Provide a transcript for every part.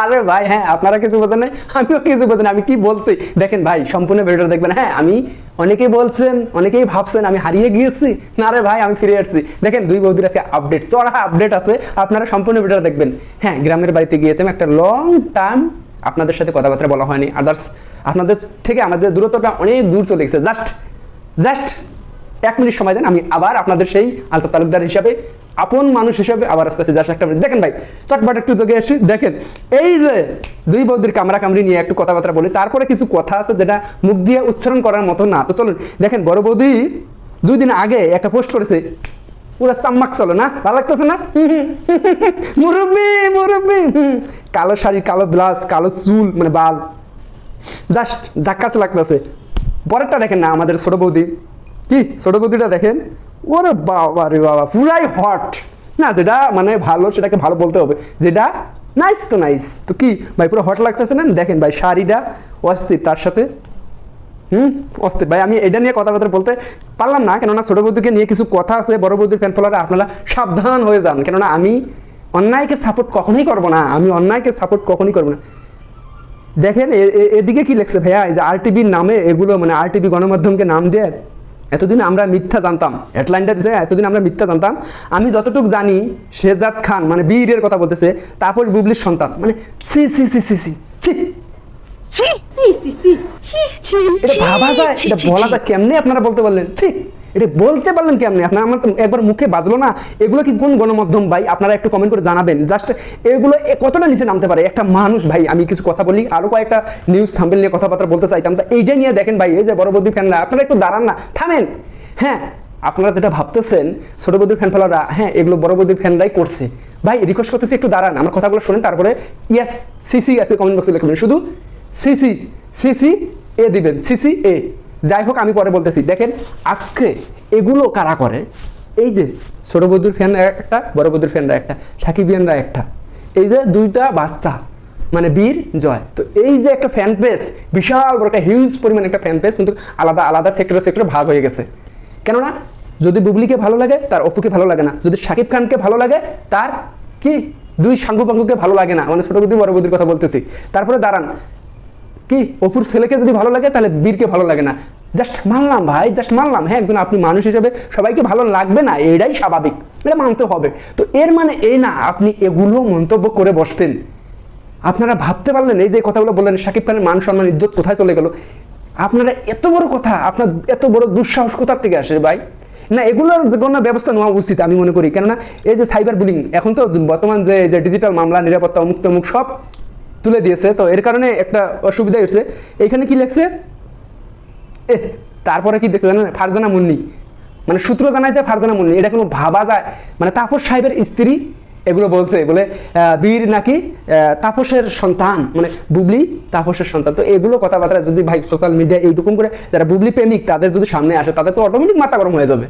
আরে ভাই হ্যাঁ আপনারা কিছু বোঝেন নাই আমিও কিছু বোঝেন আমি কি বলছি দেখেন ভাই সম্পূর্ণ ভিডিওটা দেখবেন হ্যাঁ আমি অনেকেই বলছেন অনেকেই ভাবছেন আমি হারিয়ে গিয়েছি না রে ভাই আমি ফিরে আসছি দেখেন দুই বৌদির আজকে আপডেট চড়া আপডেট আছে আপনারা সম্পূর্ণ ভিডিওটা দেখবেন হ্যাঁ গ্রামের বাড়িতে গিয়েছিলাম একটা লং টার্ম আপনাদের সাথে কথাবার্তা বলা হয়নি আদার্স আপনাদের থেকে আমাদের দূরত্বটা অনেক দূর চলে গেছে জাস্ট জাস্ট এক মিনিট সময় দেন, আমি আবার আপনাদের সেই আলতা তালুকদার হিসাবে, আপন মানুষ হিসাবে আবার আস্তে আস্তে জাস্ট একটা দেখেন ভাই, চটপট একটু যোগে এসে দেখেন, এই যে দুই বৌদির কামরা কামড়ি নিয়ে একটু কথাবার্তা বলি, তারপরে কিছু কথা আছে যেটা মুখ দিয়ে উচ্চারণ করার মতো না। তো চলুন, দেখেন, বড় বৌদি দুই দিন আগে একটা পোস্ট করেছে, পুরো চাম্মাক চলো না, ভালো লাগতেছে না? মুরব্বি মুরব্বি কালো শাড়ি, কালো ব্লাউজ, কালো চুল মানে বাল, জাস্ট জাক্কাস লাগতেছে। পরেরটা দেখেন না, আমাদের ছোট বৌদি কি? ছোট বৌদিটা দেখেন। ওরে বাবা রে বাবা, পুরাই হট না, যেটা মানে ভালো, সেটাকে ভালো বলতে হবে। যেটা নাইস তো নাইস তো কি? ভাই, পুরো হট লাগতেছে না? দেখেন ভাই, শাড়িটা অস্থির, তার সাথে। হুম? অস্থির। ভাই, আমি এটা নিয়ে কথাবার্তা বলতে পারলাম না, কেননা ছোট বৌদিকে নিয়ে কিছু কথা আছে, বড় বৌদির ফ্যান ফলোয়ার আপনারা সাবধান হয়ে যান। কেননা আমি অন্যায়কে সাপোর্ট কখনোই করব না। আমি অন্যায়কে সাপোর্ট কখনোই করব না। দেখেন এদিকে কি লেখছে ভাইয়া? এই যে আরটিভির নামে এগুলো মানে আরটিভি গণমাধ্যমকে নাম দিয়ে এতদিন আমরা মিথ্যা জানতাম। হেডলাইনটা দিছে এতদিন আমরা মিথ্যা জানতাম। আমি যতটুকু জানি শেজাদ খান মানে বীরের কথা বলতেছে তাপস বুবলির সন্তান মানে C C C C C ছি। এটা ভাবা যায় এটা বলা। যায় কেমনে আপনারা বলতে পারলেন? ঠিক এটা বলতে পারলেন কেমনে? আপনার আমার তো একবার মুখে বাজলো না। এগুলো কি কোন গণমাধ্যম ভাই? আপনারা একটু কমেন্ট করে জানাবেন। জাস্ট এগুলো কতটা নিচে নামতে পারে? একটা মানুষ ভাই, আমি কিছু কথা বলি, আরও কয়েকটা নিউজ থাম্বেল নিয়ে কথাবার্তা বলতে চাইতাম। তো এইটা নিয়ে দেখেন ভাই, এই যে বড় বৌদি ফ্যানরা আপনারা একটু দাঁড়ান না। থামেন। হ্যাঁ আপনারা যেটা ভাবতেছেন, ছোট বৌদির ফ্যান ফলোয়াররা হ্যাঁ এগুলো বড় বৌদির ফ্যানরাই করছে। ভাই রিকোয়েস্ট করতেছি একটু দাঁড়ান, আমার কথাগুলো শোনেন, তারপরে ইয়াস সিসি আছে কমেন্ট বক্সে লিখবেন শুধু সিসি সিসি এ দিবেন সিসি এ যাই হোক আমি পরে বলতেছি। দেখেন, আজকে এগুলো কারা করে? এই যে ছোট বৌদির ফ্যান একটা, বড় বৌদির ফ্যানরা একটা, সাকিবিয়ানরা একটা। এই যে দুইটা বাচ্চা মানে বীর, জয়। তো এই যে একটা ফ্যান পেজ বিশাল বড় একটা হিউজ পরিমাণ একটা ফ্যান পেজ কিন্তু আলাদা আলাদা সেক্টরে সেক্টরে ভাগ হয়ে গেছে। কেননা, যদি বুবলিকে ভালো লাগে, তার অপুকে ভালো লাগে না। যদি শাকিব খানকে ভালো লাগে, তার কি? দুই সাঙ্গু পাঙ্গুকে ভালো লাগে না। মানে ছোট বুদ্ধি বড় বুদ্ধির কথা বলতেছি। তারপরে দাঁড়ান কি? অপুর ছেলেকে যদি ভালো লাগে, তাহলে বীরকে ভালো লাগে না। জাস্ট মানলাম ভাই, জাস্ট মানলাম। হ্যাঁ একজন আপনি মানুষ হিসেবে সবাইকে ভালো লাগবে না, এটাই স্বাভাবিক। এটা মানতে হবে। তো এর মানে এই না, আপনি এগুলো মন্তব্য করে বসবেন আপনারা ভাবতে পারলেন, এই যে কথাগুলো বললেন শাকিব খানের মান সম্মান, ইজ্জত কোথায় চলে গেল? আপনারা এত বড় কথা, আপনার এত বড় দুঃসাহস কোথার থেকে আসে ভাই? না, এগুলোর কোনো ব্যবস্থা নেওয়া উচিত, আমি মনে করি। কেননা, এই যে সাইবার বুলিং এখন তো বর্তমান যে যে ডিজিটাল মামলা, নিরাপত্তা অমুক তমুক সব তুলে দিয়েছে। তো এর কারণে একটা অসুবিধা হচ্ছে এইখানে কি লেখছে? এ তারপরে কি দেখছে জানেন? ফারজানা মুন্নি। মানে সূত্র জানাইছে ফারজানা মুন্নি। এটা কোনো ভাবা যায়। মানে তাপস সাহেবের স্ত্রী এগুলো বলছে, বলে বীর নাকি তাপসের সন্তান মানে বুবলি তাপসের সন্তান। তো এগুলো কথাবার্তা যদি ভাই সোশ্যাল মিডিয়া এইরকম করে, যারা বুবলি প্রেমিক, তাদের যদি সামনে আসে, তাদের তো অটোমেটিক মাথা গরম হয়ে যাবে।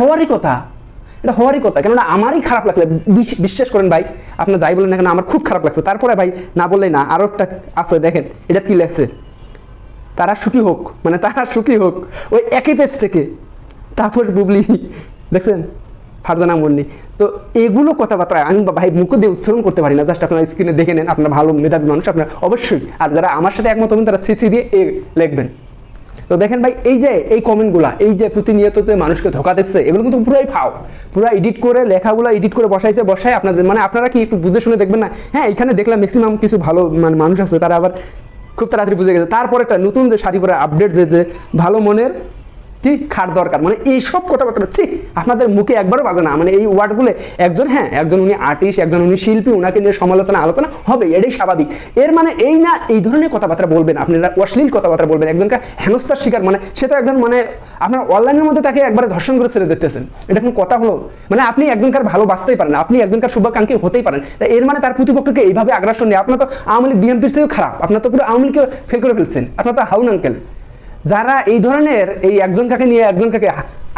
হওয়ারই কথা। এটা হওয়ারই কথা। কেননা আমারই খারাপ লাগছে বিশ্বাস করেন ভাই আপনার যাই বলেন না কেন, আমার খুব খারাপ লাগছে। তারপরে ভাই, না বললেই না আরও একটা আছে, দেখেন, এটা কি লাগছে তারা সুখী হোক মানে তারা সুখী হোক, ওই একই পেজ থেকে। তাপস বুবলি, দেখছেন? ফারজানা মুন্নি। তো এগুলো কথাবার্তা আমি ভাই, মুখ দিয়ে উচ্চারণ করতে পারি না, জাস্ট আপনারা স্ক্রিনে দেখে নেন, আপনার ভালো মেধাবী মানুষ, আপনার অবশ্যই। আর যারা আমার সাথে একমত হবেন, তারা সিসি দিয়ে এ লিখবেন। তো দেখেন ভাই, এই যে, এই কমেন্টগুলা, এই যে প্রতিনিয়ত মানুষকে ধোকা দিচ্ছে, এগুলো কিন্তু পুরাই ফাও। পুরা এডিট করে, লেখাগুলো এডিট করে বসাইছে, বসাই আপনাদের মানে আপনারা কি একটু বুঝে শুনে দেখবেন না? হ্যাঁ এখানে দেখলাম ম্যাক্সিমাম কিছু ভালো মানে মানুষ আছে, তারা আবার খুব তাড়াতাড়ি বুঝে গেছে। তারপর একটা নতুন যে শাড়ি পরে আপডেট যে যে ভালো মনের কি খাট দরকার। মানে এইসব কথাবার্তা ছি আপনাদের মুখে একবারও বাজে না। মানে এই ওয়ার্ডগুলো একজন হ্যাঁ একজন উনি আর্টিস্ট, একজন উনি শিল্পী ওনাকে নিয়ে সমালোচনা, আলোচনা হবে, এটাই স্বাভাবিক। এর মানে এই না, এই ধরনের কথাবার্তা বলবেন আপনারা অশ্লীল কথাবার্তা বলবেন। একজনকে হেনস্থার শিকার মানে সে তো একজন মানে আপনার অনলাইনের মধ্যে তাকে একবারে ধর্ষণ করে ছেড়ে দিতেছেন। এটা কোনো কথা হলো? মানে আপনি একজনকার ভালোবাসতেই পারেন আপনি একজনকার শুভাকাঙ্ক্ষী হতেই পারেন। তা এর মানে তার প্রতিপক্ষকে এইভাবে আগ্রাসন নেই। আপনার তো আওয়ামী লীগ, বিএনপির চেয়েও খারাপ। আপনার তো পুরো আওয়ামী লীগকে ফেল করে ফেলছেন। আপনার তো হাউন আঙ্কেল যারা এই ধরনের এই একজন কাকে নিয়ে একজন কাকে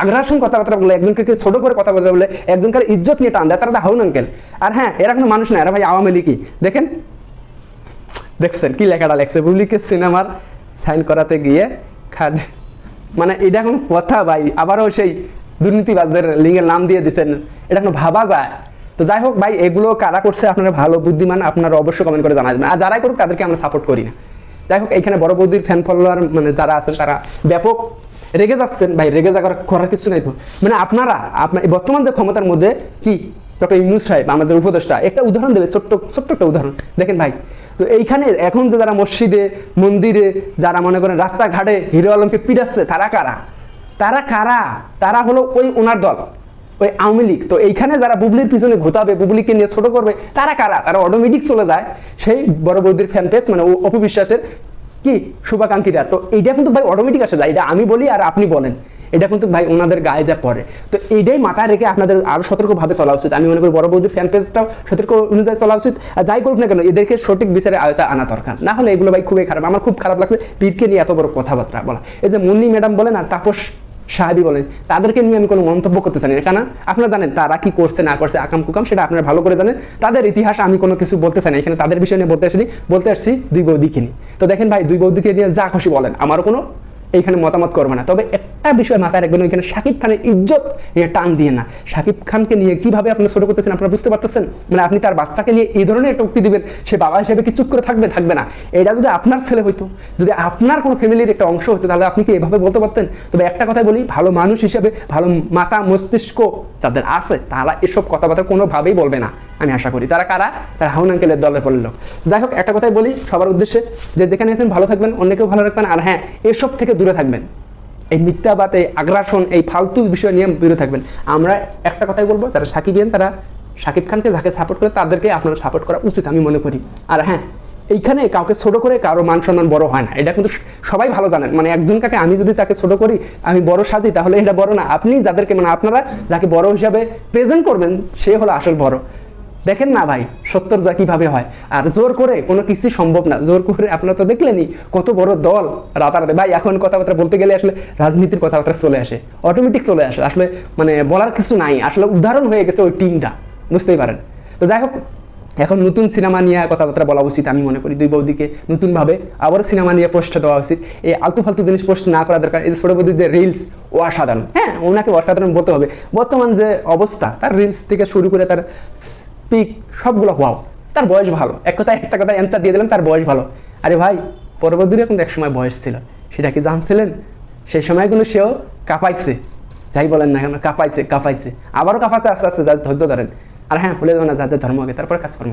আগ্রাসন কথাবার্তা বলে একজন কাকে ছোট করে কথা বলতে বলে একজন কার ইজ্জত নিয়ে টান দেয় তারা হাউন আঙ্কেল আর হ্যাঁ এরা কোনো মানুষ না, এরা ভাই আওয়ামী লীগই। দেখেন? দেখছেন কি লেখাটা লেখছে? বুবলিকে সিনেমার সাইন করাতে গিয়ে খাড মানে এটা এখন কথা ভাই, আবারও সেই দুর্নীতিবাজদের লিঙ্গের নাম দিয়ে দিচ্ছেন এটা কোনো ভাবা যায়। তো যাই হোক ভাই, এগুলো কারা করছে আপনারা ভালো, বুদ্ধিমান, আপনারা অবশ্যই কমেন্ট করে জানাবেন। আর যারাই করুক, তাদেরকে আমরা সাপোর্ট করি না। যাই হোক, এইখানে বড় বৌদির ফ্যান ফলোয়ার মানে যারা আছেন, তারা ব্যাপক রেগে যাচ্ছেন। ভাই, রেগে যাওয়ার করার কিছু নাই তো। মানে আপনারা আপনার বর্তমান যে ক্ষমতার মধ্যে কি? ডক্টর ইউনুস সাহেব, আমাদের উপদেষ্টা, একটা উদাহরণ দেবে, ছোট্ট ছোট্ট একটা উদাহরণ। দেখেন ভাই, তো এইখানে এখন যে যারা মসজিদে, মন্দিরে, যারা মনে করেন রাস্তাঘাটে হিরো আলমকে পিটাচ্ছে, তারা কারা? তারা কারা? তারা হলো ওই ওনার দল। ওই আওয়ামী লীগ। তো এইখানে যারা বুবলির পিছনে ঘুতাবে, বুবলিকে নিয়ে ছোট করবে, তারা কারা? তারা অটোমেটিক চলে যায় সেই বড় বৌদির ফ্যান পেজ মানে ও- অপু বিশ্বাসের কি শুভাকাঙ্ক্ষীরা। তো এইটা কিন্তু ভাই অটোমেটিক আসে যায়। এটা আমি বলি আর আপনি বলেন। এটা কিন্তু ভাই ওনাদের গায়ে যা পড়ে। তো এইটাই মাথায় রেখে আপনাদের আরও সতর্কভাবে চলা উচিত। আমি মনে করি বড় বৌদির ফ্যান পেজটাও সতর্ক অনুযায়ী চলা উচিত। আর যাই করুক না কেন, এদেরকে সঠিক বিচারে আয়তায় আনা দরকার। না হলে এগুলো ভাই খুবই খারাপ। আমার খুব খারাপ লাগছে পীরকে নিয়ে এত বড় কথাবার্তা বলা। এই যে মুন্নি ম্যাডাম বলেন আর তাপস সাহাবি বলেন, তাদেরকে নিয়ে আমি কোনো মন্তব্য করতে চাই না। কেন? আপনারা জানেন তারা কি করছে, না করছে আকাম কুকাম সেটা আপনারা ভালো করে জানেন। তাদের ইতিহাস আমি কোনো কিছু বলতে চাই না, এখানে তাদের বিষয় নিয়ে বলতে আসিনি। বলতে আসছি দুই বৌদিকে নিয়ে। তো দেখেন ভাই, দুই বৌদিকে নিয়ে যা খুশি বলেন, আমারও কোনো এইখানে মতামত করবে না। তবে একটা বিষয় মাথায় রাখবেন, ওইখানে শাকিব খানের ইজ্জত নিয়ে টান দিয়ে না। শাকিব খানকে নিয়ে কীভাবে আপনি ছোট করতেছেন, আপনারা বুঝতে পারতেছেন? মানে আপনি তার বাচ্চাকে নিয়ে এই ধরনের একটা উক্তি দিবেন, সে বাবা হিসেবে কি চুপ করে থাকবে? থাকবে না। এটা যদি আপনার ছেলে হইতো, যদি আপনার কোনো ফ্যামিলির একটা অংশ হতো তাহলে আপনি কি এভাবে বলতে পারতেন? তবে একটা কথাই বলি, ভালো মানুষ হিসেবে ভালো মাথা মস্তিষ্ক যাদের আছে, তারা এসব কথাবার্তা কোনোভাবেই বলবে না, আমি আশা করি। তারা কারা? তারা হাউন আঙ্কেলের দলের পড়ল যাই হোক, একটা কথাই বলি সবার উদ্দেশ্যে, যে যেখানে আছেন ভালো থাকবেন, অন্যকেও ভালো রাখবেন, আর হ্যাঁ এসব থেকে দূরে থাকবেন। এই মিথ্যাবাদ এই আগ্রাসন, এই ফালতু বিষয় নিয়ে দূরে থাকবেন। আমরা একটা কথাই বলব, যারা সাকিবিয়ান তারা শাকিব খানকে যাকে সাপোর্ট করে তাদেরকে আপনারা সাপোর্ট করা উচিত, আমি মনে করি। আর হ্যাঁ এইখানে কাউকে ছোট করে কারও মান সম্মান বড় হয় না। এটা কিন্তু সবাই ভালো জানেন। মানে একজন কাকে আমি যদি তাকে ছোট করি, আমি বড় সাজি, তাহলে এটা বড় না। আপনি যাদেরকে মানে আপনারা যাকে বড় হিসাবে প্রেজেন্ট করবেন, সে হলো আসল বড়। দেখেন না ভাই, সত্তর যা কীভাবে হয়। আর জোর করে কোনো কিছুই সম্ভব না। জোর করে আপনারা তো দেখলেনই কত বড় দল রাতারাতি। ভাই, এখন কথাবার্তা বলতে গেলে আসলে রাজনীতির কথাবার্তা চলে আসে অটোমেটিক চলে আসে। আসলে মানে বলার কিছু নাই। আসলে উদাহরণ হয়ে গেছে ওই টিমটা বুঝতেই পারেন। তো যাই হোক, এখন নতুন সিনেমা নিয়ে কথাবার্তা বলা উচিত আমি মনে করি। দুই বৌদিকে নতুনভাবে আবার সিনেমা নিয়ে পোস্ট দেওয়া উচিত। এই আলতু ফালতু জিনিস পোস্ট না করা দরকার। এই ছোট বৌদির যে রিলস ও অসাধারণ। হ্যাঁ ওনাকে অসাধারণ বলতে হবে। বর্তমান যে অবস্থা, তার রিলস থেকে শুরু করে তার স্পিক সবগুলো হওয়াও তার বয়স ভালো। এক কথায় একটা কথা অ্যান্সার দিয়ে দিলাম, তার বয়স ভালো। আরে ভাই পরবর্তী কিন্তু এক সময় বয়স ছিল। সেটা কি জানছিলেন? সেই সময় কিন্তু সেও কাঁপাইছে। যাই বলেন না কেন, কাঁপাইছে কাঁপাইছে। আবারও কাঁপাতে আস্তে আস্তে যা ধৈর্য ধরেন। আর হ্যাঁ ভুলে যাবেন না, যাদের ধর্মকে তারপরে কাজ কর্ম